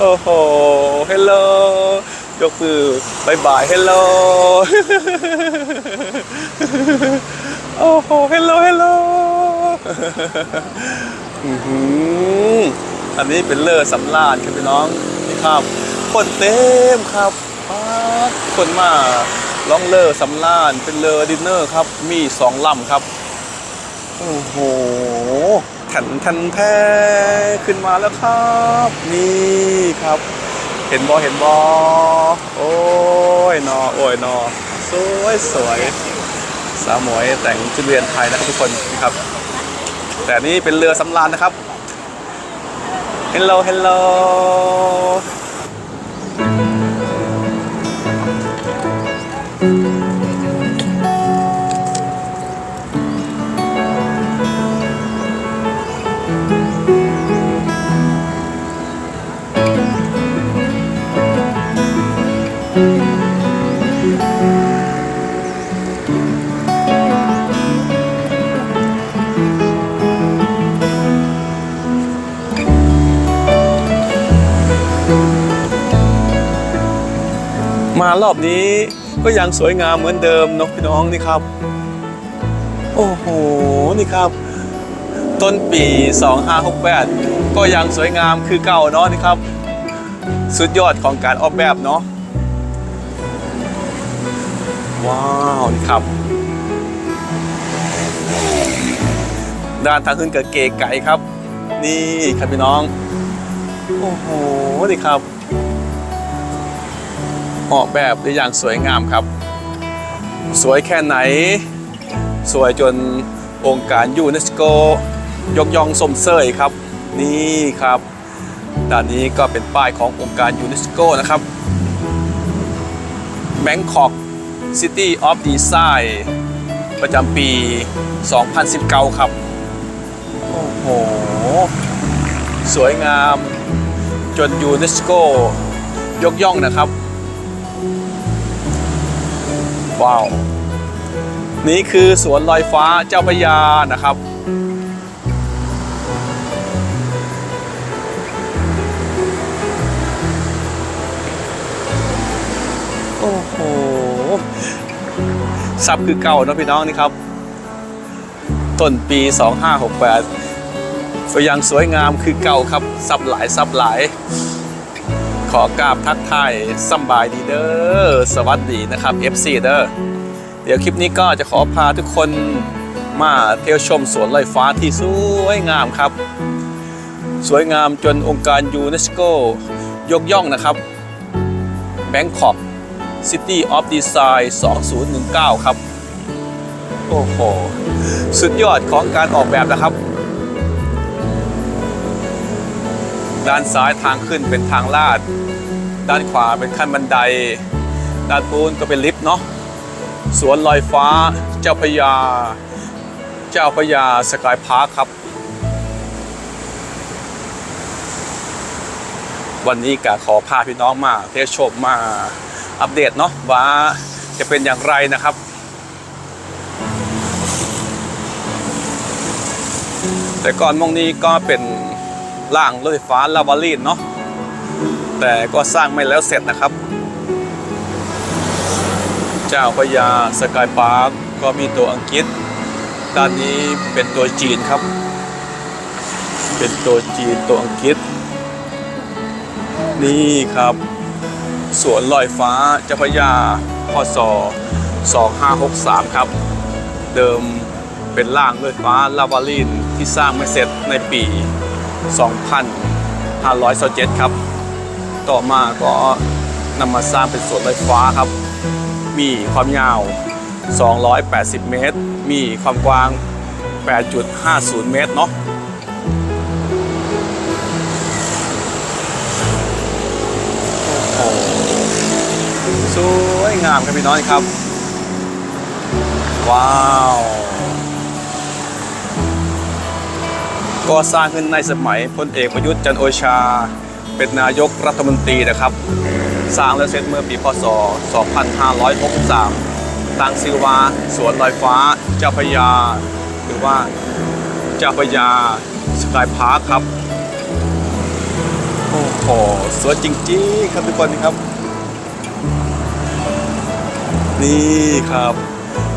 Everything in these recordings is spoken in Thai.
โอ้โหเฮลโลยกมือบายบายเฮลโลโอ้โหเฮลโลเฮลโลอืมอันนี้เป็นเลอร์สำราญครับพี่น้องนี่ครับ คนเต็มครับป๊าดคนมาล่องเลอร์สำราญเป็นเลอร์ดินเนอร์ครับ มีสองลำครับ โอ้โห ทนทันแท้ขึ้นมาแล้วครับ นี่ครับ เห็นบอเห็นบอโอ้ยนอโอ้ยนอสวยสวยสาวหมวยแต่งชุดเรียนไทยนะครับทุกคนนะครับ แต่นี่เป็นเรือสำราญนะครับ Hello Hello มารอบนี้ ก็ยังสวยงามเหมือนเดิมเนกพี่น้องนี่ครับ โอ้โหนี่ครับ ต้นปี 2568 ก็ยังสวยงามคือเก่าเนาะนี่ครับ สุดยอดของการออกแบบเนาะว้าวนี่ครับ ด้านทางขึ้นกับเก๋ไก่ครับ นี่ครับพี่น้อง โอ้โหนี่ครับ ออกแบบได้อย่างสวยงามครับ สวยแค่ไหน สวยจนองค์การยูเนสโก ยกย่องสมเสยครับ นี่ครับ ด้านนี้ก็เป็นป้ายขององค์การยูเนสโกนะครับ Bangkok City of Design ประจำปี 2019 ครับ โอ้โห สวยงามจนยูเนสโก ยกย่องนะครับ ว้าว นี่คือสวนลอยฟ้าเจ้าพยานะครับ โอ้โหซับคือเก่านะพี่น้องนี่ครับ ต้นปี 2568ก็ยังสวยงามคือเก่าครับซับหลายซับหลาย ขอกราบทักทายสำบายดีเด้อสวัสดีนะครับ FC เด้อเดี๋ยวคลิปนี้ก็จะขอพาทุกคนมาเที่ยวชมสวนลอยฟ้าที่สวยงามครับ สวยงามจนองค์การยูเนสโกยกย่องนะครับ Bangkok City of Design 2019 ครับ โอ้โห สุดยอดของการออกแบบนะครับ ด้านซ้ายทางขึ้นเป็นทางลาด ด้านขวาเป็นขั้นบันได ด้านปูนก็เป็นลิฟต์เนาะสวนลอยฟ้าเจ้าพยา เจ้าพยาสกายพาร์คครับ วันนี้กะขอพาพี่น้องมาเที่ยวชมมาอัปเดตเนาะว่าจะเป็นอย่างไรนะครับแต่ก่อนมองนี้ก็เป็น ล่างรถไฟฟ้าลาวาลีนเนาะแต่ก็สร้างไม่แล้วเสร็จนะครับ เจ้าพยาสกายพาร์คก็มีตัวอังกฤษ ด้านนี้เป็นตัวจีนครับ เป็นตัวจีนตัวอังกฤษ นี่ครับสวนลอยฟ้าเจ้าพยาพศ2563 ครับ เดิมเป็นล่างรถไฟฟ้าลาวาลีนที่สร้างไม่เสร็จในปี 2527ครับ ต่อมาก็นำมาสร้างเป็นสวนลอยฟ้าครับ มีความยาว 280 เมตร มีความกว้าง 8.50 เมตรเนาะโอ้สวยงามครับพี่น้องครับ ว้าว ก็สร้างขึ้นในสมัยพลเอกประยุทธ์จันโอชา เป็นนายกรัฐมนตรีนะครับ สร้างแล้วเสร็จเมื่อปีพศ 2563ตั้งชื่อว่าสวนลอยฟ้าเจ้าพยา หรือว่าเจ้าพยาสกายพาร์คครับ โอ้โหสวยจริงๆครับทุกคนครับ นี่ครับ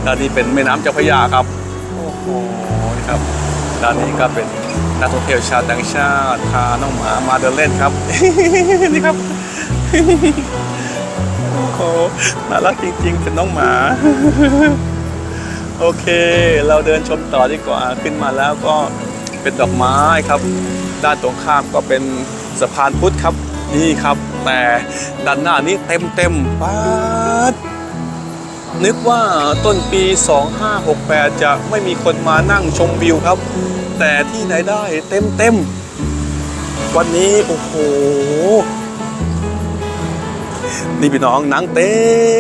ด้านนี้เป็นแม่น้ำเจ้าพยาครับ โอ้โหครับด้านนี้ก็เป็น นักท่องเที่ยวชาวต่างชาติพาน้องหมามาเดินเล่นครับ นี่ครับโอ้โหน่ารักจริงๆ เป็นน้องหมา โอเค เราเดินชมต่อดีกว่าขึ้นมาแล้วก็เป็นดอกไม้ครับ ด้านตรงข้ามก็เป็นสะพานพุทธครับ นี่ครับ แต่ด้านหน้านี้เต็มเต็มป๊าด นึกว่าต้นปี 2568 จะไม่มีคนมานั่งชมวิวครับ แต่ที่ไหนได้เต็มเต็มๆวันนี้ โอ้โห นี่พี่น้องนังเต็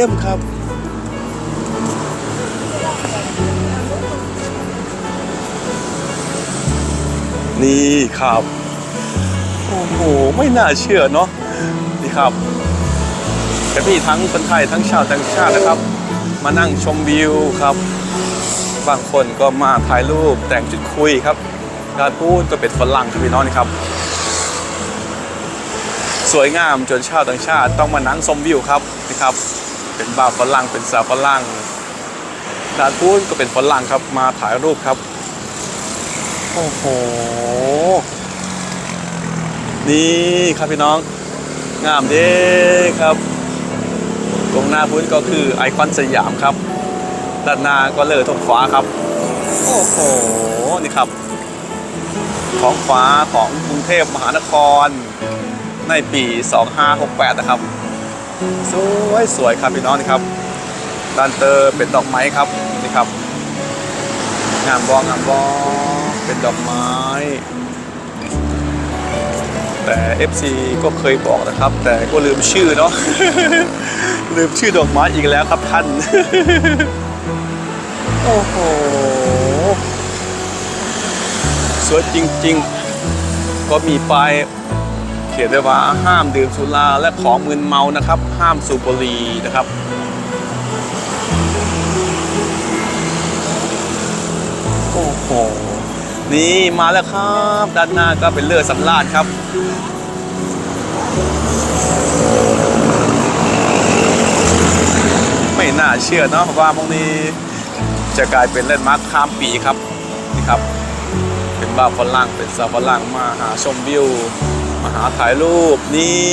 มครับ นี่ครับ โอ้โห ไม่น่าเชื่อเนาะนี่ครับแต่พี่ทั้งคนไทยทั้งชาวต่างชาตินะครับ มานั่งชมวิวครับ บางคนก็มาถ่ายรูปแต่งชุดคุยครับการพูดก็เป็นฝรั่งครับพี่น้องนี่ครับ สวยงามจนชาวต่างชาติต้องมานั่งชมวิวครับนี่ครับ เป็นบ่าวฝรั่งเป็นสาวฝรั่งการพูดก็เป็นฝรั่งครับมาถ่ายรูปครับโอ้โห นี่ครับพี่น้อง งามเด้ครับ ตรงหน้าพุ้นก็คือไอคอนสยามครับ ด้านหน้าก็เลอท้องฟ้าครับ โอ้โห นี่ครับ ท้องฟ้าของกรุงเทพมหานคร ในปี 2568 นะครับ สวยสวยครับพี่น้องนี่ครับ ด้านเตอร์เป็นดอกไม้ครับ นี่ครับ งามบองงามบองเป็นดอกไม้ FC ก็เคยบอกนะครับ แต่ก็ลืมชื่อเนาะลืมชื่อดอกไม้อีกแล้วครับท่าน โอ้โห สวยจริงๆ ก็มีป้ายเขียนไว้ว่าห้ามดื่มสุราและของมึนเมานะครับ ห้ามสูบบุหรี่นะครับโอ้โห นี่มาแล้วครับ ด้านหน้าก็เป็นเรือสำราญครับ น่าเชื่อเนาะว่ามงนี้จะกลายเป็นเล่นมาร์คข้ามปีครับนี่ครับ เป็นบ้าฝรั่งเป็นสาฝรั่งมาหาชมวิวมาหาถ่ายรูปนี่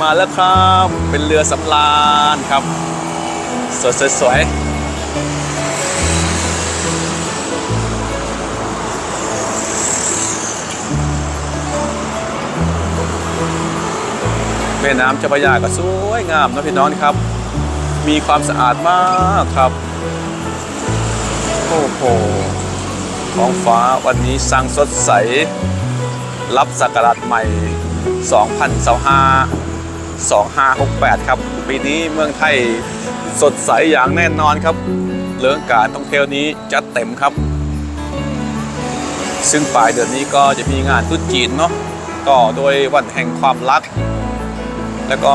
มาแล้วครับ เป็นเรือสำราญครับ สวยๆแม่น้ำเจ้าพระยาก็สวยงามนะพี่น้องครับ มีความสะอาดมากครับ โอ้โหท้องฟ้าวันนี้สร้างสดใส รับสักราชใหม่ 2025 2568 ครับ ปีนี้เมืองไทยสดใสอย่างแน่นอนครับ เรื่องการท่องเที่ยวนี้จัดเต็มครับ ซึ่งปลายเดือนนี้ก็จะมีงานตุ๊จีนเนาะก็โดยวันแห่งความรัก แล้วก็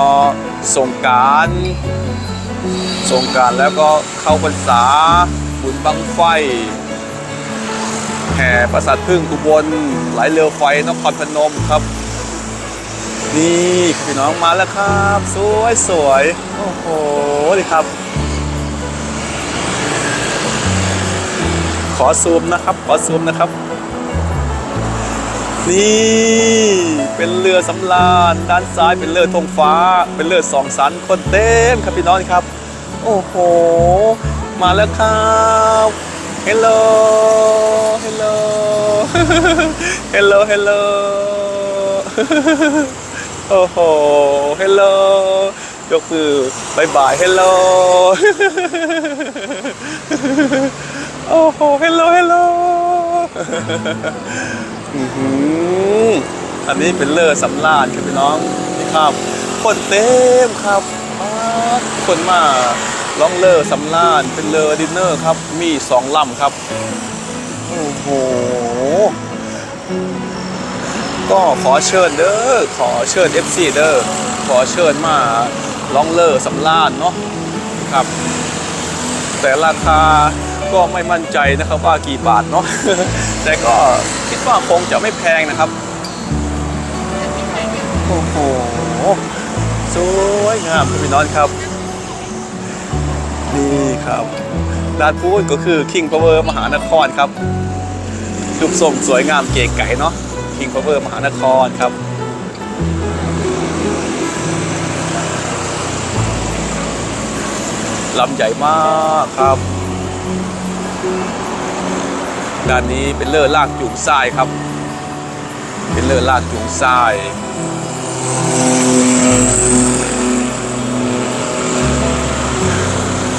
สงการ สงการแล้วก็เข้าพรรษาบุญบังไฟ แห่ประสาทพึ่งอุบลไหลเรือไฟนครพนมครับ นี่พี่น้องมาแล้วครับ สวยสวยโอ้โหนี่ครับ ขอซูมนะครับ ขอซูมนะครับ นี่เป็นเรือสำราญด้านซ้ายเป็นเรือธงฟ้า เป็นเรือสองสันคนเต็มครับพี่น้องครับ โอ้โห มาแล้วครับเฮลโลเฮลโลเฮลโลเฮลโลโอ้โหเฮลโลยกมือบายบายเฮลโลโอ้โหเฮลโลเฮลโล อือหืออันนี้เป็นเลอรือสำราญครับพี่น้องนี่ครับคนเต็มครับคนมาล่องเลอรือสำราญเป็นเลอรือดินเนอร์ครับ มีสองลำครับ โอ้โห ก็ขอเชิญเด้อ ขอเชิญ FC เด้อ ขอเชิญมาล่องเลอรือสำราญเนาะครับ แต่ราคาก็ไม่มั่นใจนะครับว่ากี่บาทเนาะแต่ก็ คิดว่าคงจะไม่แพงนะครับ โอ้โห สวยงามครับพี่น้องครับ นี่ครับด้านพูดก็คือ King Power มหานครครับรูปทรงสวยงามเก๋ไก๋เนาะ King Power มหานครครับลำใหญ่มากครับ ด้านนี้เป็นเลอลากจูงทรายครับ เป็นเลอลากจูงทราย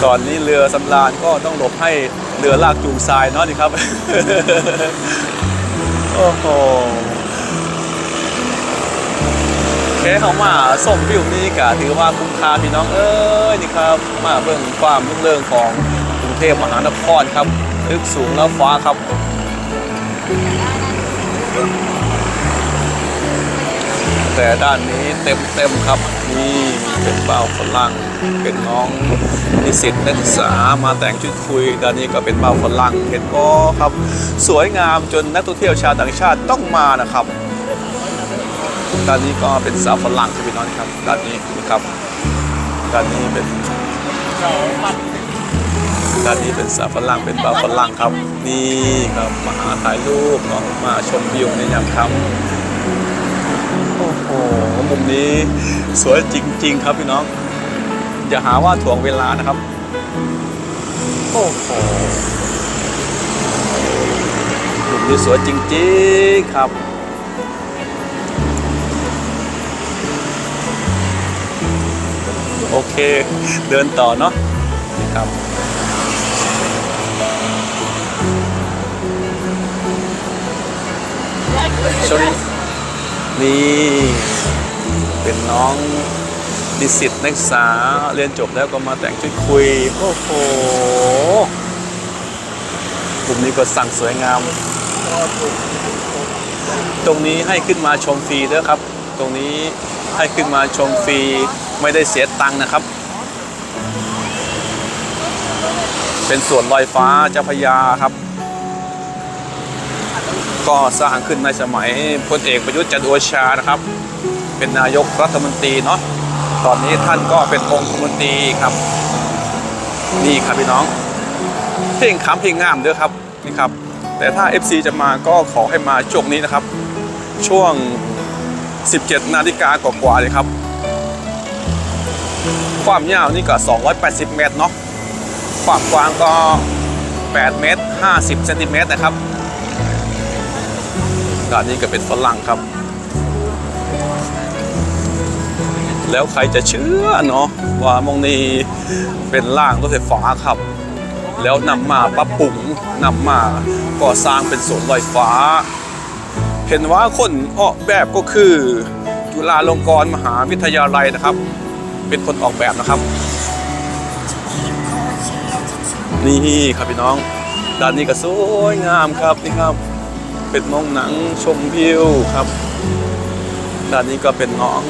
ตอนนี้เรือสำราญก็ต้องหลบให้เรือลากจูงทรายเนาะนี่ครับ โอ้โหแค่เขามาส่งวิวนี่กะถือว่าคุ้มค่าพี่น้องเอ้ยนี่ครับ มาเบิ่งความรุ่งเรืองของกรุงเทพมหานครครับ ลึกสูงแล้วฟ้าครับ แต่ด้านนี้เต็มเต็มๆครับ นี่เป็นเป้าฝรั่งเป็นน้องนิสิตนักศึกษามาแต่งชุดคุยด้านนี้ก็เป็นเป้าฝรั่งเห็นก็ครับ สวยงามจนนักท่องเที่ยวชาวต่างชาติต้องมานะครับด้านนี้ก็เป็นสาวฝรั่งครับพี่น้องครับด้านนี้นะครับด้านนี้เป็น ด้านนี้เป็นสาฝรั่งเป็นเป้าฝรั่งครับ นี่ครับมาหาถ่ายรูปเนามาชมวิวในยามค่ำโอ้โหมุมนี้สวยจริง ๆ ครับพี่น้อง อย่าหาว่าถ่วงเวลานะครับ โอ้โหมุมนี้สวยจริง ๆ ครับโอเค เดินต่อเนาะนี่ครับ ชลินี่เป็นน้องดิสิตนักศึกษาเรียนจบแล้วก็มาแต่งชุดคุย โอ้โหกลุ่มนี้ก็สั่งสวยงาม ตรงนี้ให้ขึ้นมาชมฟรีด้วยครับ ตรงนี้ให้ขึ้นมาชมฟรีไม่ได้เสียตังค์นะครับ เป็นส่วนลอยฟ้าเจ้าพยาครับ ก็สร้างขึ้นในสมัยพลเอกประยุทธ์จันทร์โอชานะครับ เป็นนายกรัฐมนตรีเนาะตอนนี้ท่านก็เป็นองคมนตรีครับ นี่ครับพี่น้องเพลงคำเพลงงามด้วยครับนี่ครับ แต่ถ้า FC จะมาก็ขอให้มาช่วงนี้นะครับ ช่วง 17 นาฬิกากว่าๆเลยครับ ความยาวนี่ก็ 280 เมตรเนาะความกว้างก็ 8 เมตร 50 เซนติเมตรนะครับ ด้านนี้ก็เป็นฝรั่งครับ แล้วใครจะเชื่อเนาะว่ามองนี้เป็นล่างรถไฟฟ้าครับ แล้วนำมาปรับปรุงนำมาก่อสร้างเป็นสวนลอยฟ้า เห็นว่าคนออกแบบก็คือจุฬาลงกรณ์มหาวิทยาลัยนะครับ เป็นคนออกแบบนะครับ นี่ครับพี่น้องด้านนี้ก็สวยงามครับนี่ครับ เป็นมองหนังชมวิวครับด้านนี้ก็เป็นน้อง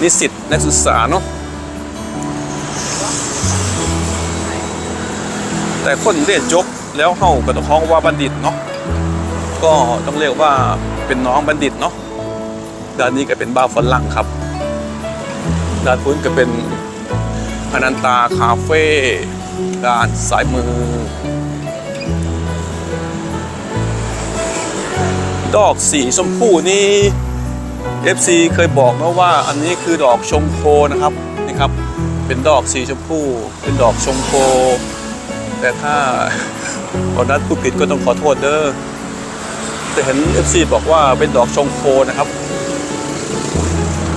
นิสิตนักศึกษาเนาะแต่คนเรียนจบแล้วเฮาก็ต้อง้องว่าบัณฑิตเนาะก็ต้องเรียกว่าเป็นน้องบัณฑิตเนาะด้านนี้ก็เป็นบ้าฝรั่งครับด้านพุ้นก็เป็นอนันตาคาเฟ่ด้านซ้ายมือ ดอกสีชมพูนี่ FC เคยบอกนะว่าอันนี้คือดอกชมโคนะครับนี่ครับ เป็นดอกสีชมพู เป็นดอกชมโค แต่ถ้าวันนั้นผู้ผิดก็ต้องขอโทษเด้อแต่เห็น FC บอกว่าเป็นดอกชมโคนะครับ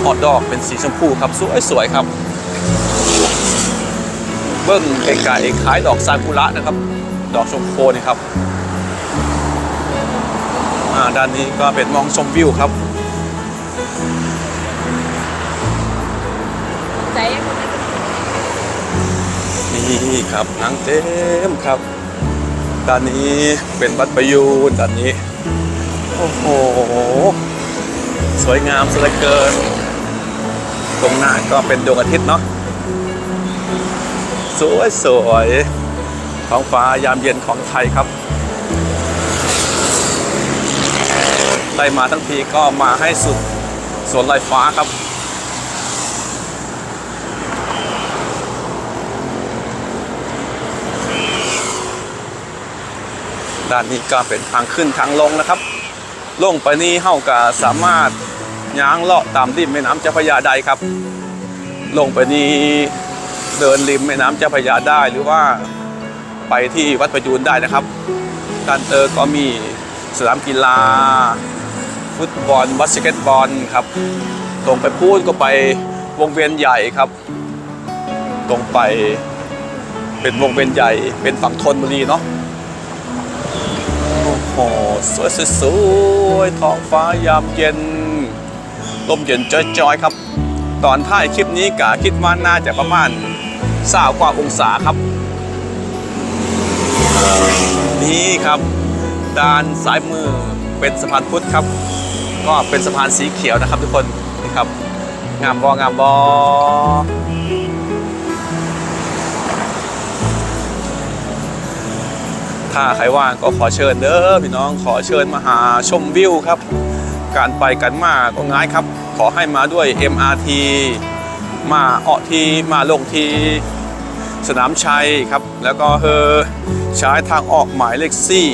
ออดดอกเป็นสีชมพูครับสวยสวยๆครับ เบิ้งไกลๆคล้ายดอกซากุระนะครับ ดอกชมโคนี่ครับ ด้านนี้ก็เป็นมองชมวิวครับนี่ครับนังเต็มครับ ด้านนี้เป็นวัดประยูนด้านนี้ โอ้โห สวยงามสเหลือเกิน ตรงหน้าก็เป็นดวงอาทิตย์เนาะ สวยสวยท้องฟ้ายามเย็นของไทยครับ ได้มาทั้งทีก็มาให้สุดสวนลอยฟ้าครับ ด้านนี้ก็เป็นทางขึ้นทางลงนะครับ ลงไปนี้เฮาก็สามารถย้างเลาะตามริมแม่น้ำเจ้าพระยาได้ครับ ลงไปนี้เดินริมแม่น้ำเจ้าพระยาได้หรือว่าไปที่วัดประยูนได้นะครับการเตอร์ก็มีสนามกีฬา ฟุตบอลบาสเกตบอลครับ ตรงไปพูดก็ไปวงเวียนใหญ่ครับ ตรงไปเป็นวงเวียนใหญ่ เป็นฝั่งธนบุรีเนาะโอ้โหสวยสวยๆท้องฟ้ายามเย็นลมเย็นจอยๆครับ ตอนท้ายคลิปนี้กะคิดว่าน่าจะประมาณสาวกว่าองศาครับ นี่ครับด้านซ้ายมือเป็นสะพานพุทธครับ ก็เป็นสะพานสีเขียวนะครับทุกคนนี่ครับงามบองามบอถ้าใครว่างก็ขอเชิญเด้อพี่น้องขอเชิญมาหาชมวิวครับ การไปกันมาก็ง่ายครับ ขอให้มาด้วย MRT มาเอาะทีมาลงทีสนามชัยครับ แล้วก็เฮอใช้ทางออกหมายเลขสี่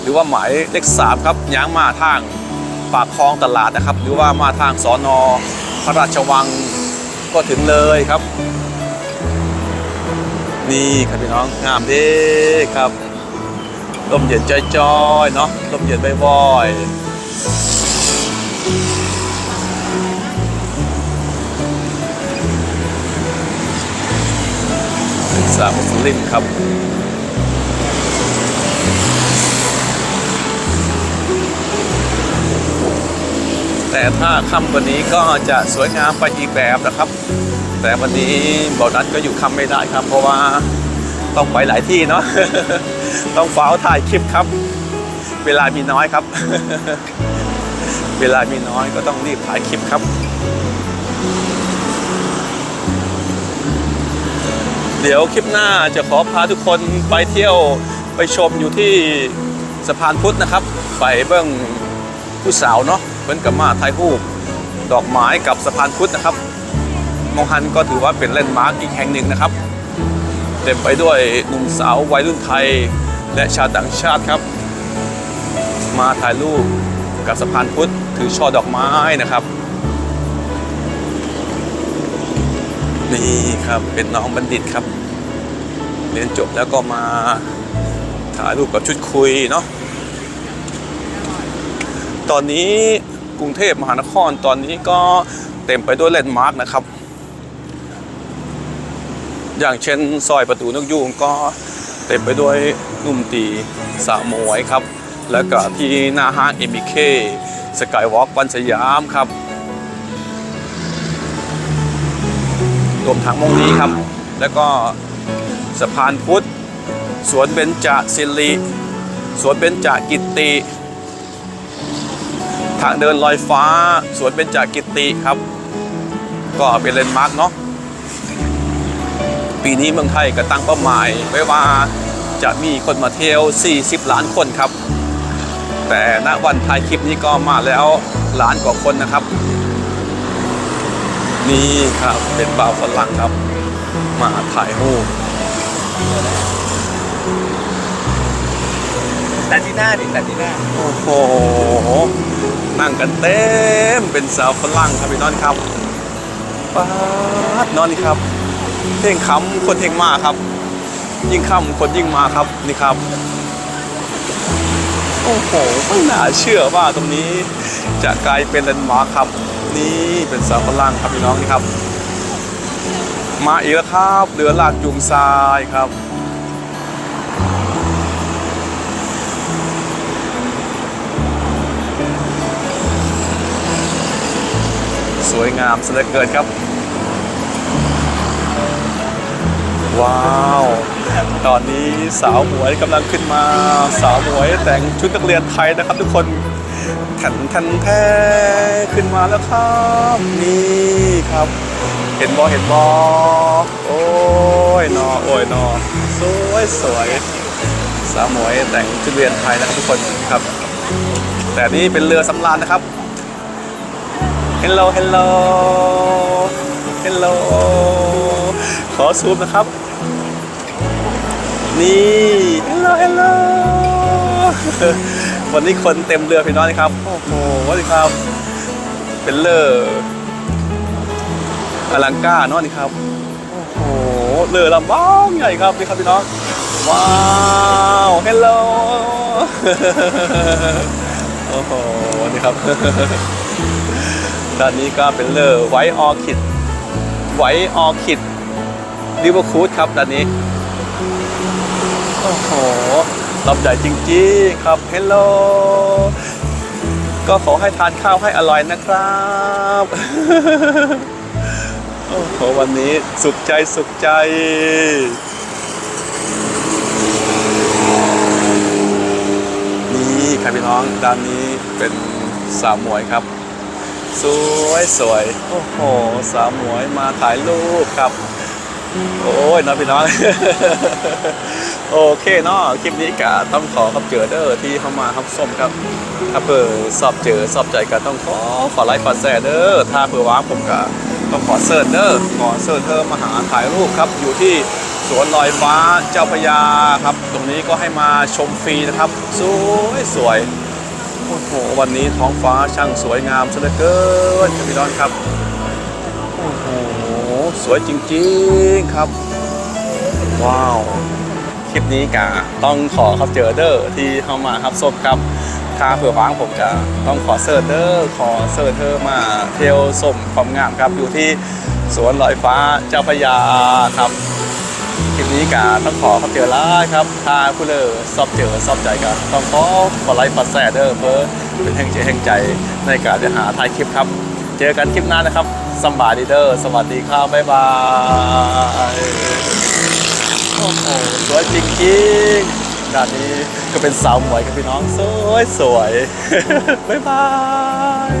หรือว่าหมายเลขสามครับย้างมาทาง ปากคลองตลาดนะครับ หรือว่ามาทางสอนอพระราชวังก็ถึงเลยครับ นี่ครับพี่น้องงามด้ครับลมเย็นจอยๆเนาะลมเย็นบ่อยๆศึกษามุลิมครับ แต่ถ้าค่ำกว่านี้ก็จะสวยงามไปอีกแบบนะครับ แต่วันนี้บอนัดก็อยู่ค่ำไม่ได้ครับ เพราะว่าต้องไปหลายที่เนาะต้องเฝ้าถ่ายคลิปครับ เวลามีน้อยครับ เวลามีน้อยก็ต้องรีบถ่ายคลิปครับเดี๋ยวคลิปหน้าจะขอพาทุกคนไปเที่ยวไปชมอยู่ที่สะพานพุทธนะครับ ไปเบื้อง ผู้สาวเนาะเพิ่นกับมาถ่ายรูปดอกไม้กับสะพานพุทธนะครับ มองฮันก็ถือว่าเป็นแลนด์มาร์กอีกแห่งหนึ่งนะครับ เต็มไปด้วยหนุ่มสาววัยรุ่นไทยและชาวต่างชาติครับ มาถ่ายรูปกับสะพานพุทธถือช่อดอกไม้นะครับ นี่ครับเป็นน้องบัณฑิตครับ เรียนจบแล้วก็มาถ่ายรูปกับชุดคุยเนาะ ตอนนี้กรุงเทพมหานครตอนนี้ก็เต็มไปด้วยแลนด์มาร์กนะครับ อย่างเช่นซอยประตูนกยูงก็เต็มไปด้วยนุ่มตีสาวหมวยครับ แล้วก็ที่หน้าห้าง MBK สกายวอล์กวันสยามครับรวมทั้งมงนี้ครับ แล้วก็สะพานพุทธ สวนเบญจศิริสวนเบญจกิตติ ทางเดินลอยฟ้า สวนเบญจกิตติครับ ก็เป็นเลนด์มาร์กเนาะปีนี้เมืองไทยก็ตั้งเป้าหมายไว้ว่าจะมีคนมาเที่ยว 40 ล้านคนครับ แต่ณวันถ่ายคลิปนี้ก็มาแล้วล้านกว่าคนนะครับ นี่ครับเป็นบ่าวฝรั่งครับ มาถ่ายรูปแต่ที่หน้าดิแต่ที่หน้า โอ้โห นั่งกันเต็มเป็นสาวฝรั่งครับพี่น้องครับป๊าดนอนนี่ครับ เท่งคำคนเท่งมากครับ ยิ่งค่ำคนยิ่งมาครับนี่ครับ โอ้โหไม่น่าเชื่อว่าตรงนี้จะกลายเป็นแลนด์มาร์คครับ นี่เป็นสาวฝรั่งครับพี่น้องนี่ครับ มาอีกแล้วครับเรือลากจูงทรายครับ สวยงามซะเหลือเกินครับ ว้าว ตอนนี้สาวหมวยกำลังขึ้นมา สาวหมวยแต่งชุดนักเรียนไทยนะครับทุกคนแทนแทนแท้ขึ้นมาแล้วครับนี่ครับ เห็นบอเห็นบอโอ้ยนอโอ้ยนอสวยสวยสาวหมวยแต่งชุดเรียนไทยนะครับทุกคนครับ แต่นี่เป็นเรือสำราญนะครับ Hello Hello Hello ขอซูมนะครับ นี่ Hello Hello วันนี้คนเต็มเรือพี่น้องนะครับ โอ้โหสวัสดีครับ เป็นเลอร์อลังกาเนาะนี่ครับ โอ้โห เรือลำบ้างใหญ่ครับนี่ครับพี่น้อง ว้าวเฮลโลโอ้โห นี่ครับ ด้านนี้ก็เป็นเลอร์ไวท์ออคิดไวท์ออคิดริเวอร์คูดครับด้านนี้ โอ้โหลำใหญ่จริงๆครับเฮลโลก็ขอให้ทานข้าวให้อร่อยนะครับ โอ้โหวันนี้สุขใจสุขใจนี่ครับพี่น้องด้านนี้เป็นสาวหมวยครับ สวยสวยโอ้โห สาวหมวยมาถ่ายรูปครับ โอ้ยน้องพี่น้อง โอเคเนาะคลิปนี้กะต้องขอครับเจอเด้อที่เข้ามาครับส้มครับถ้าเผื่อสอบเจอสอบใจก็ต้องขอขอไลค์ขอแชร์เด้อถ้าเผื่อว่างผมก็ต้องขอเสิร์ชเด้อขอเสิร์ชเธอมาหาถ่ายรูปครับ อยู่ที่สวนลอยฟ้าเจ้าพยาครับ ตรงนี้ก็ให้มาชมฟรีนะครับ สวยสวย โอ้โหวันนี้ท้องฟ้าช่างสวยงามซะเหลือเกินครับพี่น้องครับโอ้โหสวยจริงๆครับ ว้าวคลิปนี้กะต้องขอครับเจอเดอร์ที่เข้ามาครับศพครับถ้าเผื่อว่างผมจะต้องขอเซิร์เดอร์ขอเซิร์เธอมาเที่ยวสมความงามครับอยู่ที่สวนลอยฟ้าเจ้าพยาครับ นี้กะต้องขอครับเจอแล้วครับถ้าผู้เลอชอบเจอชอบใจกันต้องขอขอไลค์ขอแชร์เดอร์เพื่อเป็นแห่งใจแห่งใจในการจะหาถ่ายคลิปครับ เจอกันคลิปหน้านะครับสำบาดีเดอร์สวัสดีครับบ๊ายบายโอ้โหสวยจริงๆด้านนี้ก็เป็นสาวหมวยกับพี่น้องสวยสวยบ๊ายบาย